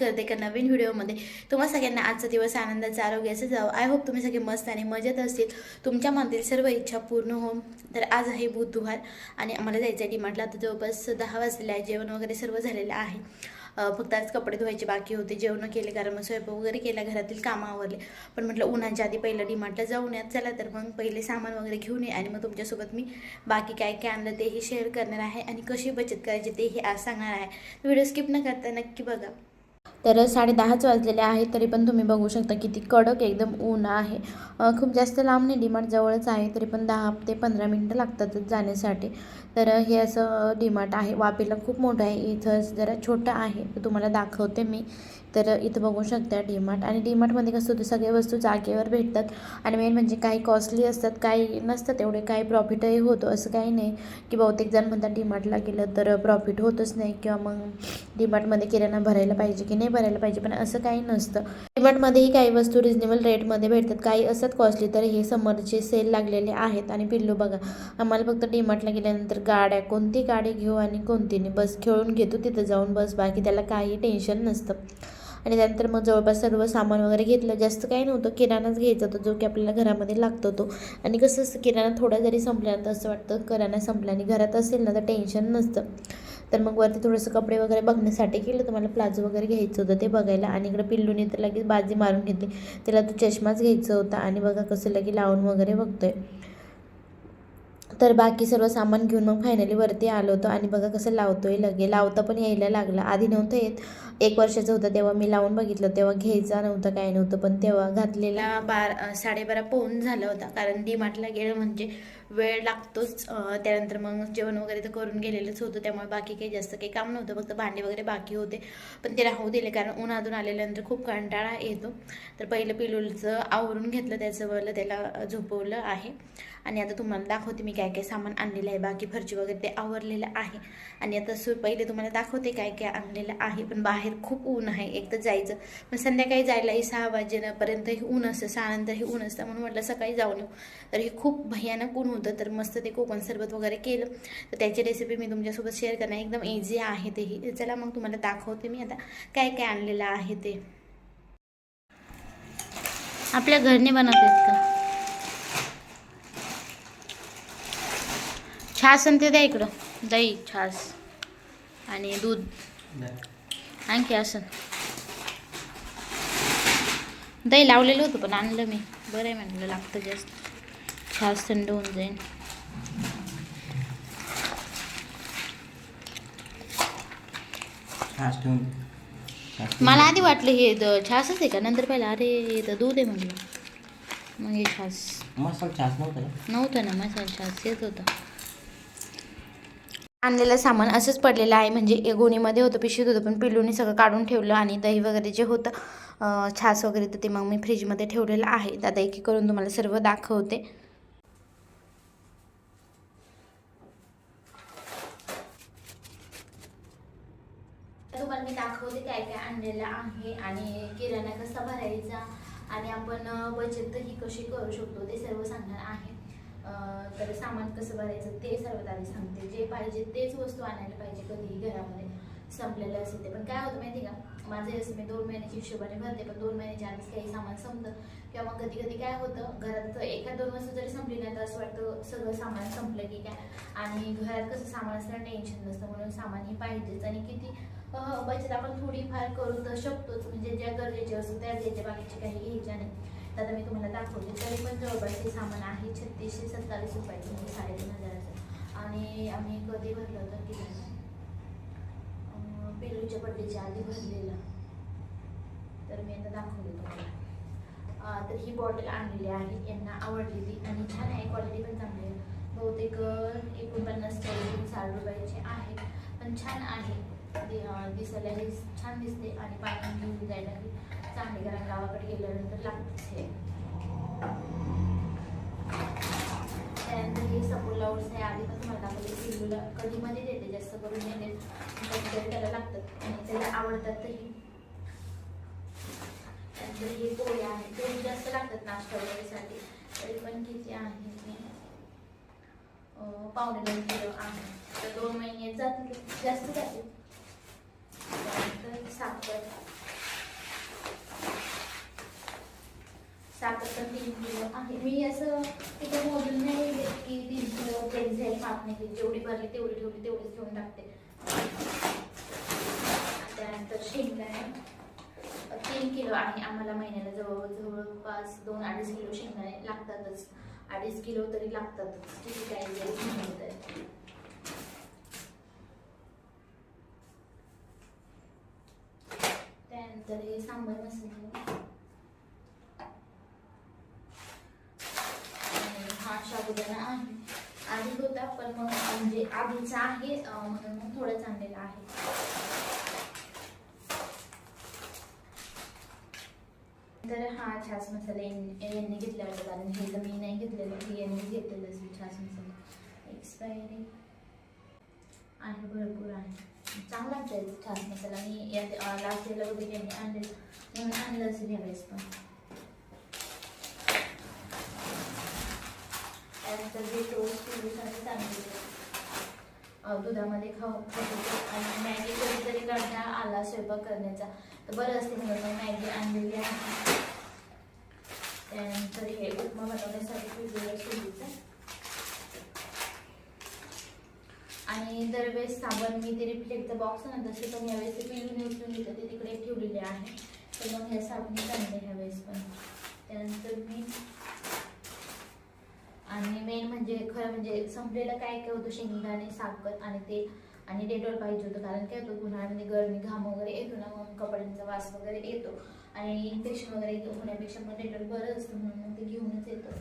करते एका नवीन व्हिडिओमध्ये. तुम्हाला सगळ्यांना आजचा दिवस आनंदाचा आरोग्याचा जावं. आय होप तुम्ही सगळे मस्त आणि मजेत असतील. तुमच्या मनातील सर्व इच्छा पूर्ण हो तर आज आहे बुधवार आणि आम्हाला जायचं आहे डिमांडला आता जवळपास दहा वाजलेले आहे. जेवण वगैरे सर्व झालेलं आहे. फक्त आज कपडे धुवायचे बाकी होते. जेवण केले कारण मग स्वयंपाक वगैरे केला घरातील कामं आवरले. पण म्हटलं उन्हाच्या आधी पहिलं डिमार्टला जाऊन यात. चला तर मग पहिले सामान वगैरे घेऊन ये आणि मग तुमच्यासोबत मी बाकी काय काय आणलं तेही शेअर करणार आहे आणि कशी बचत करायची तेही आज सांगणार आहे. व्हिडिओ स्किप न करता नक्की बघा. तर साडे दहाच वाजलेले आहेत तरी पण तुम्ही बघू शकता किती कडक एकदम ऊन आहे. खूप जास्त लांब नाही डिमार्ट जवळच आहे तरी पण दहा ते पंधरा मिनटं लागतातच जाण्यासाठी. तर हे असं डिमार्ट आहे. वापीला खूप मोठं आहे. इथं जरा छोटं आहे. तुम्हाला दाखवते मी. तर इथं बघू शकता डीमार्ट. आणि डीमार्टमध्ये कसं होतं सगळ्या वस्तू जागेवर भेटतात. आणि मेन म्हणजे काही कॉस्टली असतात काही नसतात एवढे काही प्रॉफिटही होतो असं काही नाही. की बहुतेक जण म्हणतात डीमार्टला गेलं तर प्रॉफिट होतच नाही. किंवा मग डीमार्टमध्ये किराणा भरायला पाहिजे की नाही भरायला पाहिजे. पण असं काही नसतं. डीमार्टमध्येही काही वस्तू रिजनेबल रेटमध्ये भेटतात. काही असतात कॉस्टली तर हे समरचे सेल लागलेले आहेत. आणि पिल्लू बघा आम्हाला फक्त डीमार्टला गेल्यानंतर गाड्या कोणती गाडी घेऊ आणि कोणतीने बस खेळून घेतो तिथं जाऊन बस. बाकी त्याला काही टेन्शन नसतं. आणि त्यानंतर मग जवळपास सर्व सामान वगैरे घेतलं. जास्त काही नव्हतं. किराणाच घ्यायचा होता जो की आपल्याला घरामध्ये लागतो तो. आणि कसं असतं किराणा थोडा जरी संपल्यानंतर असं वाटतं किराणा संपला आणि घरात असेल ना तर टेन्शन नसतं. तर मग वरती थोडंसं कपडे वगैरे बघण्यासाठी केलं. तर मला प्लाझो वगैरे घ्यायचं होतं ते बघायला. आणि इकडे पिल्लूने तर लगेच बाजी मारून घेतली. त्याला तो चष्माच घ्यायचा होता. आणि बघा कसं लगे लावून वगैरे बघतोय. तर बाकी सर्व सामान घेऊन मग फायनली वरती आलो होतो. आणि बघा कसं लावतोय लगे. लावता पण यायला लागला. आधी नव्हतं येत. एक वर्षाचं होतं तेव्हा मी लावून बघितलं. तेव्हा घ्यायचा नव्हतं काय नव्हतं. पण तेव्हा घातलेला बार साडेबारा पाऊन झाला होता. कारण डी मार्टला गेलं म्हणजे वेळ लागतोच त्यानंतर मग जेवण वगैरे तर करून गेलेलंच होतं त्यामुळे बाकी काही जास्त काही काम नव्हतं फक्त भांडे वगैरे बाकी होते. पण ते राहू दिले कारण उन्हातून आलेल्यानंतर खूप कंटाळा येतो. तर पहिलं पिलूलचं आवरून घेतलं त्याचं त्याला झोपवलं आहे. आणि आता तुम्हाला दाखवते मी काय काय सामान आणलेलं आहे बाकी फरची वगैरे ते आवरलेलं आहे. आणि आता सु पहिले तुम्हाला दाखवते काय काय आणलेलं आहे पण बाहेर खूप ऊन आहे एक तर जायचं. पण संध्याकाळी जायलाही सहा वाजेपर्यंतही ऊन असतं सहानंतरही ऊन असतं म्हणून म्हटलं सकाळी जाऊन येऊ तर हे खूप भयानक ऊन होतं तर मस्त ते कोकण सरबत वगैरे केलं. तर त्याची रेसिपी मी तुमच्यासोबत शेअर करणार. एकदम इझी आहे तेही चला मग तुम्हाला दाखवते मी आता काय काय आणलेलं आहे ते. आपल्या घरने बनवतात का? छास आणि ते द्या इकडं. दही छास आणि दूध. आणखी असं. दही लावलेलं होतं पण आणलं मी. बरं आहे म्हणलं लागतं जास्त. छास थंड होऊन जाईल छास ठेवून. मला आधी वाटलं हे द- छासच आहे का? नंतर पहिलं अरे हे तर दूध आहे म्हणलं. मग हे छास मसाला छास नव्हता का? नव्हतं ना मसाला छास येत होता. आणलेलं सामान असंच पडलेलं आहे म्हणजे ए- गोणीमध्ये होतं पिशवीत होतं पण पिल्लूने सगळं काढून ठेवलं आणि दही वगैरे जे होतं अं, छास वगैरे तर ते मग मी फ्रीजमध्ये ठेवलेलं आहे. तर आता एक एक करून तुम्हाला सर्व दाखवते. तुम्हाला मी दाखवते काय काय आणलेलं आहे आणि किराणा कसा भरायचा आणि आपण अं, बचतही कशी करू शकतो ते सर्व सांगणार आहे. तर सामान कसं भरायचं ते सर्वात आधी सांगते. जे पाहिजे तेच वस्तू आणायला पाहिजे कधीही घरामध्ये संपलेलं असेल ते. पण काय होतं माहिती का? माझे असं मी दोन महिन्याच्या हिशोबाने भरते पण दोन महिन्याच्या आधीच काही सामान संपतं. किंवा मग कधी कधी काय होतं घरात एका दोन वस्तू जरी संपली नाही तर असं वाटतं सगळं सामान संपलं की काय? आणि घरात कसं सामान असताना टेन्शन नसतं म्हणून सामान हे पाहिजेच. आणि किती बचत आपण थोडीफार करू तर शकतोच. म्हणजे ज्या गरजेच्या वस्तू त्या द्यायच्या बाकीचे काही घ्यायच्या नाही. तर आता मी तुम्हाला दाखवते. तरी पण जवळपास हे सामान आहे छत्तीसशे सत्तावीस रुपयाचं म्हणजे साडेतीन हजाराचं. आणि आम्ही कधी भरलं होतं की पेरूच्या पिल्लूच्या बड्डेच्या आधी भरलेलं. तर मी आता दाखवले तुम्हाला. तर ही बॉटल आणलेली आहे. यांना आवडलेली आणि छान आहे. क्वालिटी पण चांगली आहे. बहुतेक एकोणपन्नास चाळीस साठ रुपयाची आहे. पण छान आहे. दिसायला हे छान दिसते आणि पाणी घेऊन जायला चांगली कारण गावाकडे गेल्यानंतर लागतेच हे. त्यानंतर हे सपोला ओट्स आहे आधी पण तुम्हाला दाखवले पिल्लूला कधीमध्ये देते जास्त करून नाही देत. कधीतरी त्याला लागतात आणि त्याला आवडतातही त्यानंतर हे पोळे आहेत ते जास्त लागतात नाश्ता वगैरेसाठी तरी पण किती आहे ते? पावणे दोन किलो आहे. तर दोन महिने जातील जास्त जातील. साखर. साखर तर तीन किलो आहे. मी असं तिथे मोजून नाही घेत की तीन किलो पेन्सिल खात नाही जेवढी भरली तेवढी ठेवली तेवढीच ठेवून टाकते. त्यानंतर शेंगदाणे. तीन किलो आहे. आम्हाला महिन्याला जवळ जवळपास दोन अडीच किलो शेंगदाणे लागतातच. अडीच किलो तरी लागतातच. किती काय तर हे सांबार मसाला हा शाबुदाना आहे. आधी होता पण मग म्हणजे आधीचा आहे म्हणून मग थोडंच आणलेला आहे. तर हा छास मसाला यांनी यांनी घेतला होता कारण हे तर मी नाही घेतलेलं हे यांनी घेतलेलं छास मसाला. एक्सपायरी आहे भरपूर आहे. चांगला लागतं छान मसाला आणि या लास्ट इयरला वगैरे यांनी आणले म्हणून आणलं असेल यावेळेस पण त्यानंतर जे टोस्ट दिवसांनी चांगले दुधामध्ये खाऊ आणि मॅगी कधीतरी करता आला स्वयंपाक करण्याचा. तर बरं असते म्हणून मॅगी आणलेली आहे. त्यानंतर हे उपमा बनवण्यासाठी पिळलेलं सुलीचं आणि दरवेळेस साबण मी ते रिफ्लेक्टचा बॉक्स ना तसे पण यावेळेस ते पिळून उचलून घेतं ते तिकडे ठेवलेले आहे. तर मग ह्या साबणी आणले ह्यावेळेस पण. त्यानंतर मी आणि मेन म्हणजे खरं म्हणजे संपलेलं काय काय होतं शेंगदाणे साखर आणि ते आणि डेटॉल पाहिजे होतं कारण काय होतं उन्हाळ्यामध्ये गरमी घाम वगैरे येतो ना मग कपड्यांचा वास वगैरे येतो आणि इन्फेक्शन वगैरे येतो होण्यापेक्षा पण डेटॉल बरं असतं म्हणून मग ते घेऊनच येतो.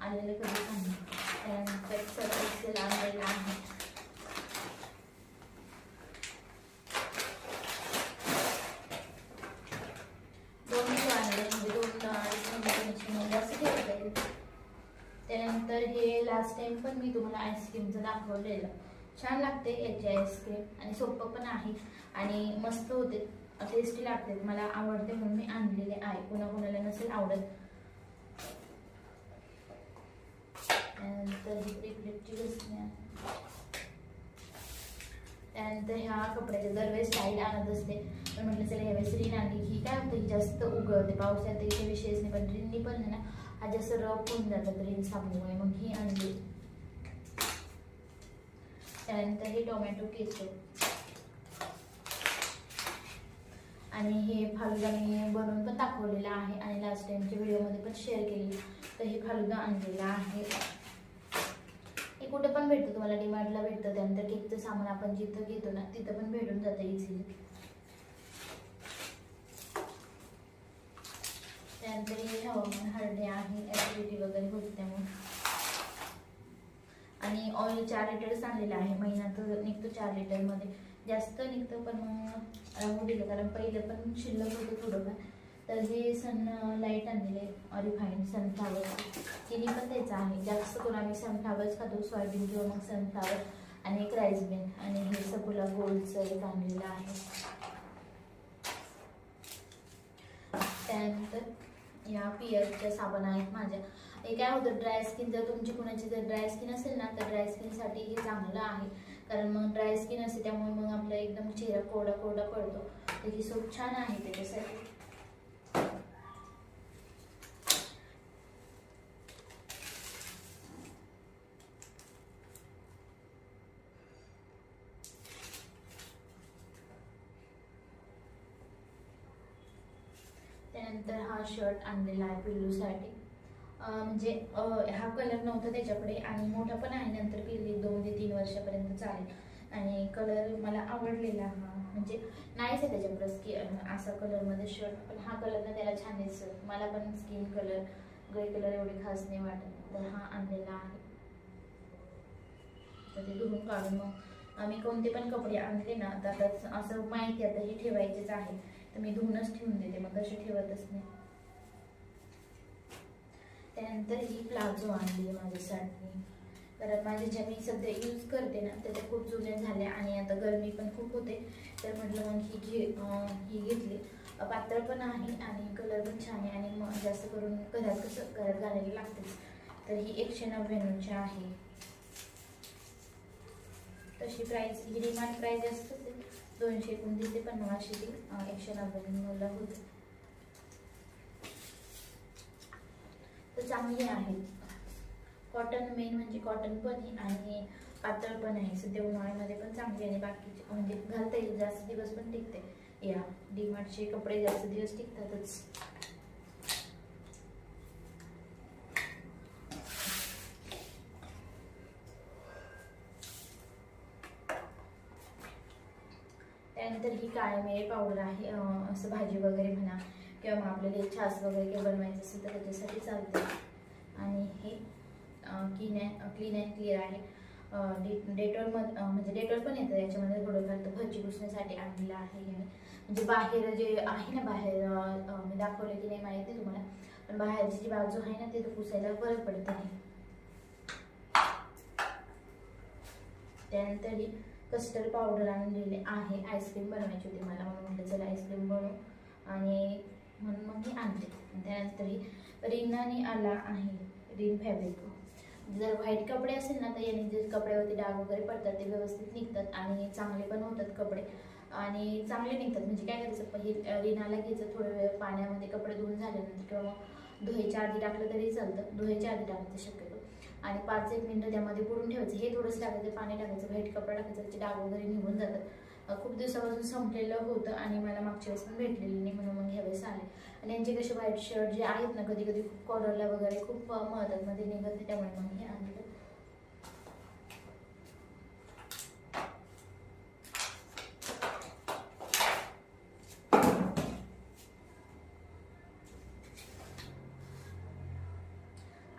आलेलं कधी खाणं त्यानंतर सर्व आणलेलं आहे दोन किलो आणले म्हणजे दोन अडीच मिनिटांची म्हणजे असं ठेवता येईल त्यानंतर हे लास्ट टाइम पण मी तुम्हाला आईस्क्रीमचं दाखवलेलं. छान लागते याची आईस्क्रीम आणि सोपं पण आहे. आणि मस्त होते टेस्टी लागते. मला आवडते म्हणून मी आणलेले आहे. कोणाकोणाला नसेल आवडत. त्यानंतर ही त्यानंतर ह्या कपड्याच्या दरवेळेस स्टाईल आणत असते. पण म्हटलं चला यावेळेस रीन आणली ही काय होतं? ही जास्त उगवते. पावसात इथे विषयच नाही पण रिननी पण आहे ना हा जास्त रफ होऊन जातात रिन साबणामुळे. मग ही आणली त्यानंतर हे टोमॅटो केचप. आणि हे फालुदा मी बनवून पण दाखवलेला आहे आणि लास्ट टाइमच्या व्हिडिओमध्ये पण शेअर केली तर हे फालुदा आणलेला आहे. हे कुठं पण भेटतं. तुम्हाला डिमार्टला भेटतं. त्यानंतर केकचं सामान आपण जिथं घेतो ना तिथं पण भेटून जातं इझिली तरी हे हवामान हार्डे आहे ॲसिडिटी वगैरे होते त्यामुळे. आणि ऑइल चार लिटरच आणलेलं आहे महिन्यात निघतो चार लिटरमध्ये जास्त निघतं पण मग दिलं कारण पहिलं पण शिल्लक होतं थोडंफार तर हे सन लाइट आणलेले ऑरिफाईन सनफ्लावर तिन्ही पण त्याचं आहे. जास्त करून आम्ही सनफ्लावरच खातो सोयाबीन किंवा मग सनफ्लावर आणि एक राईस बीन आणि हे सगुला गोल्डचं एक आणलेलं आहे. त्यानंतर या पिअरच्या साबण आहेत माझ्या. हे काय होतं ड्राय स्किन जर तुमची कुणाची जर ड्राय स्किन असेल ना तर ड्राय स्किनसाठी हे चांगलं आहे. कारण मग ड्राय स्किन असते त्यामुळे मग आपला एकदम चेहरा कोरडा कोरडा पडतो. तर ही सोप छान आहे त्याच्यासाठी. त्यानंतर हा शर्ट आणलेला आहे पिल्लूसाठी. म्हणजे हा कलर नव्हता त्याच्याकडे आणि मोठा पण आहे. नंतर पिल्ली दोन ते तीन वर्षापर्यंत चालेल. आणि कलर मला आवडलेला हा. म्हणजे नाहीच आहे त्याच्याकडे की असा कलरमध्ये शर्ट पण हा कलर ना त्याला छान दिसत मला पण स्किन कलर ग्रे कलर एवढे खास नाही वाटत. तर हा आणलेला आहे. तर ते धुवून काढून मग आम्ही कोणते पण कपडे आणले ना तर असं माहिती आता हे ठेवायचेच आहे. तर मी धुवूनच ठेवून देते मग कशी ठेवतच नाही. त्यानंतर ही प्लाझो आणली आहे माझ्यासाठी कारण माझे ज्या मी सध्या यूज करते ना तर त्या खूप जुन्या झाल्या आणि आता गरमी पण खूप होते. तर म्हटलं मग ही घे ही घेतली. पातळ पण आहे आणि कलर पण छान आहे आणि मग जास्त करून घरात कसं घरात घालायला लागतेच. तर ही एकशे नव्याण्णवची आहे. तशी प्राईस ही डिमांड प्राईज जास्त आहे. दोनशे एकोणतीस ते पन्नासशे ती अं, एकशे नव्याण्णवला होते. तर चांगली आहेत कॉटन मेन म्हणजे कॉटन पण आहे आणि पातळ पण आहे. सध्या उन्हाळ्यामध्ये पण चांगली आणि बाकीचे म्हणजे घालता येईल. जास्त दिवस पण टिकते. या डीमार्टचे कपडे जास्त दिवस टिकतातच. त्यानंतर ही काळी मिरी पावडर आहे असं भाजी वगैरे म्हणा किंवा मग आपल्याला छास वगैरे किंवा बनवायचं असेल तर त्याच्यासाठी चालते. आणि हे clean and clean and clear आहे. डे डेटॉल मध म्हणजे डेटॉल पण येतं याच्यामध्ये थोडंफार तर भजी पुसण्यासाठी आणलेलं आहे म्हणजे बाहेर जे आहे ना बाहेर मी दाखवले की नाही माहिती तुम्हाला पण बाहेरची जी बाजू आहे ना ते तर पुसायला बरं पडत हे त्यानंतर कस्टर्ड पावडर आणलेली आहे. आईस्क्रीम बनवायची होती मला. म्हणून म्हटलं चला आईस्क्रीम बनवू. आणि म्हणून मग मी आणते त्यानंतर ही रिनाने आला आहे. रिंग फॅब्रिक जर व्हाईट कपडे असेल ना तर याने जे कपड्यावरती डाग वगैरे पडतात ते व्यवस्थित निघतात आणि चांगले पण होतात कपडे. आणि चांगले निघतात. म्हणजे काय करायचं पहिले रिनाला घ्यायचं थोडं वेळ पाण्यामध्ये कपडे धुवून झाल्यानंतर किंवा मग धुवायच्या आधी टाकलं तरी चालतं. धुवायच्या आधी टाकतं शक्य आणि पाच एक मिनटं त्यामध्ये बुडून ठेवायचं. हे थोडंसं टाकायचं पाणी टाकायचं व्हाईट कपडा टाकायचं त्याचे डाग वगैरे निघून जातात. खूप दिवसापासून संपलेलं होतं आणि मला मागच्या वेळेस पण भेटलेली नाही म्हणून मग ह्यावेळेस आले. आणि यांचे कसे व्हाईट शर्ट जे आहेत ना कधी कधी खूप कॉलरला वगैरे खूप मदतमध्ये निघत त्यामुळे मग हे आणलं.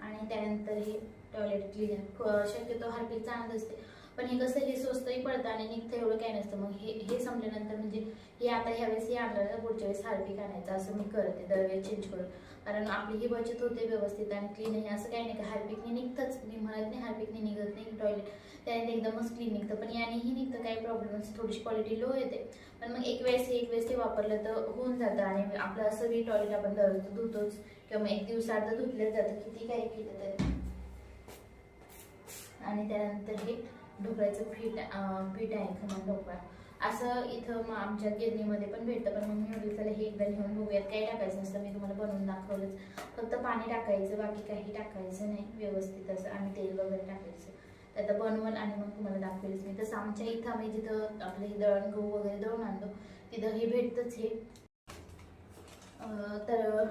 आणि त्यानंतर हे टॉयलेट क्लिनर शक्यतो हार्पिक चांगलं असते. पण हे कसं हे स्वस्तही पडतं आणि निघतं एवढं काय नसतं. मग हे हे संपल्यानंतर म्हणजे हे आता ह्यावेळेस हे आणलं ना पुढच्या वेळेस हार्पिक आणायचं असं मी करते दरवेळेस चेंज करून. कारण आपली ही बचत होते व्यवस्थित आणि क्लीन असं काही नाही का हार्पिकने निघतंच. मी म्हणत नाही हार्पिकने निघत नाही टॉयलेट त्याने एकदमच क्लीन निघतं. पण यानेही निघतं काही प्रॉब्लेम थोडीशी क्वालिटी लो येते. पण मग एक वेळेस एक वेळेस ते वापरलं तर होऊन जातं आणि आपलं असं बी टॉयलेट आपण दररोज धुतोच. किंवा मग एक दिवसात धुतलंच जातं. किती काही केलं तरी. आणि त्यानंतर हे ढोकळ्याचं पीठ पीठ आहे खमण ढोकळा. असं इथं मग आमच्या गिरणीमध्ये पण भेटतं पण मग मी म्हटलं चला हे एकदा घेऊन बघूयात काही टाकायचं नसतं मी तुम्हाला बनवून दाखवलंच. फक्त पाणी टाकायचं बाकी काही टाकायचं नाही व्यवस्थित असं आणि तेल वगैरे टाकायचं. तर आता बनवल आणि मग तुम्हाला दाखवेलच मी. तसं आमच्या इथं आम्ही जिथं आपलं हे दळण गहू वगैरे दळून आणतो तिथं हे भेटतंच हे. तर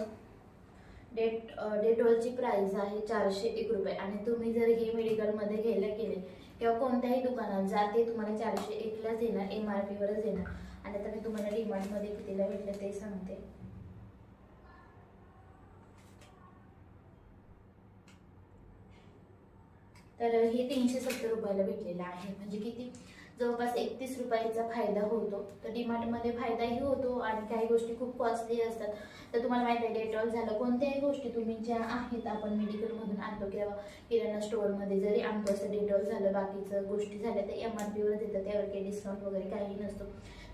डेट डेटॉलची प्राइस आहे चारशे एक रुपये. आणि तुम्ही जर हे मेडिकलमध्ये घ्यायला गेले किंवा कोणत्याही दुकानात जा ते तुम्हाला चारशे एकलाच येणार एम आर पीवरच येणार आणि आता मी तुम्हाला डिमांडमध्ये कितीला भेटलं ते सांगते. तर हे तीनशे सत्तर रुपयाला भेटलेलं आहे. म्हणजे किती? जवळपास एकतीस रुपयाचा फायदा होतो. तर डीमार्टमध्ये फायदाही होतो आणि काही गोष्टी खूप कॉस्टली असतात. तर तुम्हाला माहिती आहे डेटॉल झालं कोणत्याही गोष्टी तुम्ही ज्या आहेत आपण मेडिकलमधून आणतो किंवा किराणा स्टोअरमध्ये जरी आणतो असं डेटॉल झालं बाकीचं गोष्टी झाल्या तर एम आर पीवर देतात त्यावर काही डिस्काउंट वगैरे काही नसतो.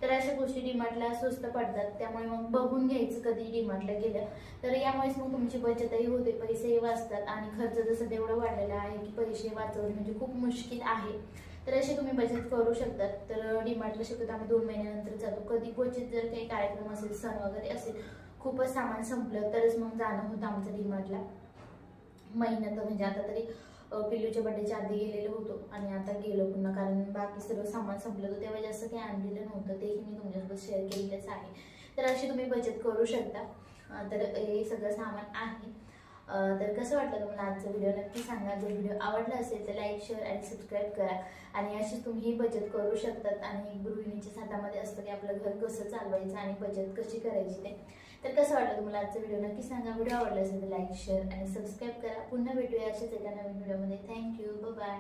तर अशा गोष्टी डीमार्टला स्वस्त पडतात त्यामुळे मग बघून घ्यायचं कधी डीमार्टला गेलं तर यामुळेच मग तुमची बचतही होते पैसेही वाचतात आणि खर्च जसं तेवढं वाढलेला आहे की पैसे वाचवणे म्हणजे खूप मुश्किल आहे. तर अशी तुम्ही बचत करू शकतात. तर डिमार्टला शक्यतो आम्ही दोन महिन्यानंतर जातो. कधी क्वचित जर काही कार्यक्रम असेल सण वगैरे असेल खूपच सामान संपलं तरच मग जाणं होतं आमचं डिमार्टला. महिन्यात म्हणजे आता तरी पिल्लूच्या बड्डेच्या आधी गेलेलो होतो आणि आता गेलो पुन्हा कारण बाकी सर्व सामान संपलं होतं. तेव्हा जास्त काही आणलेलं नव्हतं. तेही मी तुमच्यासोबत शेअर केलेलंच आहे. तर अशी तुम्ही बचत करू शकता. तर हे सगळं सामान आहे. तर कसं वाटलं तुम्हाला आजचा व्हिडिओ नक्की सांगा. जर व्हिडिओ आवडला असेल तर लाईक शेअर आणि सबस्क्राईब करा. आणि अशी तुम्ही ही बचत करू शकतात. आणि गृहिणीच्या हातामध्ये असतं की आपलं घर कसं चालवायचं आणि बचत कशी करायची ते. तर कसं वाटलं तुम्हाला आजचा व्हिडिओ नक्की सांगा. व्हिडिओ आवडला असेल तर लाईक शेअर आणि सबस्क्राईब करा. पुन्हा भेटूया अशाच एका नवीन व्हिडिओमध्ये थँक्यू बाय